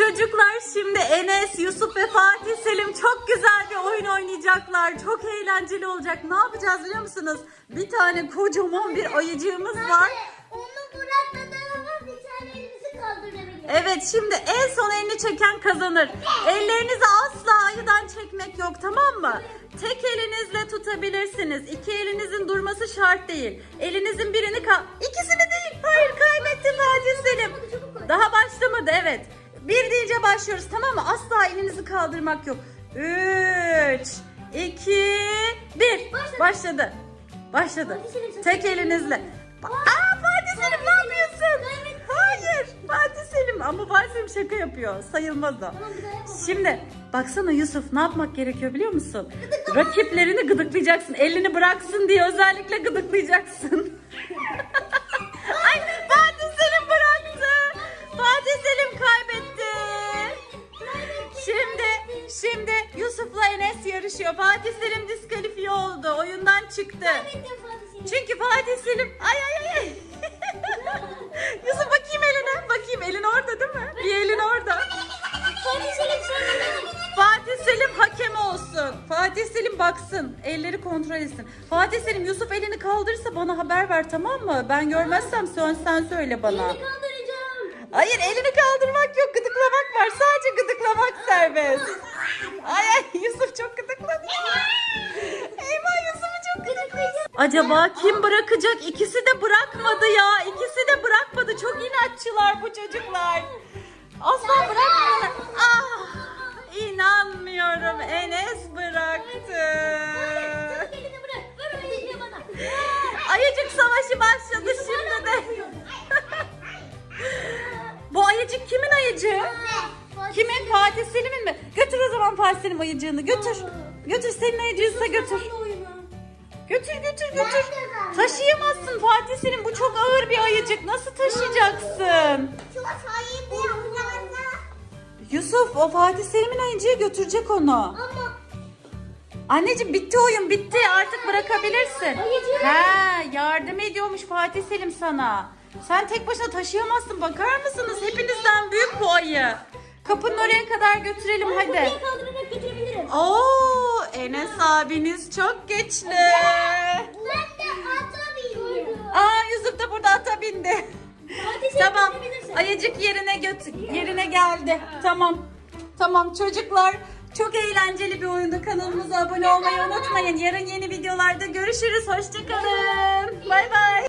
Çocuklar şimdi Enes, Yusuf ve Fatih Selim çok güzel bir oyun oynayacaklar. Çok eğlenceli olacak. Ne yapacağız biliyor musunuz? Bir tane kocaman bir ayıcığımız var. Onu bırakmadan ama bir tane elimizi kaldırabiliyor. Evet şimdi en son elini çeken kazanır. Ellerinizi asla ayıdan çekmek yok tamam mı? Tek elinizle tutabilirsiniz. İki elinizin durması şart değil. Elinizin birini ka... İkisini değil. Hayır kaybetti Fatih Selim. Daha başlamadı evet. Bir deyince başlıyoruz tamam mı? Asla elinizi kaldırmak yok. Üç, iki, bir. Başladı. Başladı. Başladı. Tek elinizle. Aa Fatih Selim ne yapıyorsun? Hayır Fatih Selim ama Fatih Selim şaka yapıyor. Sayılmaz o. Şimdi baksana Yusuf ne yapmak gerekiyor biliyor musun? Rakiplerini gıdıklayacaksın. Elini bıraksın diye özellikle gıdıklayacaksın. Şimdi Yusuf'la Enes yarışıyor. Fatih Selim diskalifiye oldu. Oyundan çıktı. Kaybettim Fatih Selim. Çünkü Fatih Selim ay ay ay. Yusuf bakayım eline. Bakayım elin orada değil mi? Bir elin orada. Fatih Selim Fatih Selim hakem olsun. Fatih Selim baksın. Elleri kontrol etsin. Fatih Selim Yusuf elini kaldırırsa bana haber ver tamam mı? Ben görmezsem sen, sen söyle bana. Elini kaldıracağım. Hayır elini kaldırmak yok. Gıdıklamak var. Sadece gıdıklamak serbest. Ay ay Yusuf çok gıdıkladı. Eyvah Yusuf'u çok gıdıkladı. Acaba kim bırakacak? İkisi de bırakmadı ya. İkisi de bırakmadı. Çok inatçılar bu çocuklar. Asla bırakmıyorlar. Kimin? Fatih Selim'in mi? Götür o zaman Fatih Selim ayıcığını. Götür. Götür senin ayıcığınsa götür. Götür götür götür. Taşıyamazsın Fatih Selim. Bu çok ağır bir ayıcık. Nasıl taşıyacaksın? Yusuf o Fatih Selim'in ayıcığı götürecek onu. Ama Anneciğim bitti oyun bitti. Artık bırakabilirsin. He yardım ediyormuş Fatih Selim sana. Sen tek başına taşıyamazsın. Bakar mısınız? Hepinizden büyük bu ayı. Kapının oraya kadar götürelim hadi. buraya kaldırarak götürebilirim. Oo Enes abiniz çok güçlü. Ben de ata bindim. Aa Yusuf da burada ata bindi. Tamam. götürebilirsin. Ayıcık yerine götür yerine geldi. Tamam. Tamam çocuklar. Çok eğlenceli bir oyundu. Kanalımıza abone olmayı unutmayın. Yarın yeni videolarda görüşürüz. Hoşçakalın. Bay bay.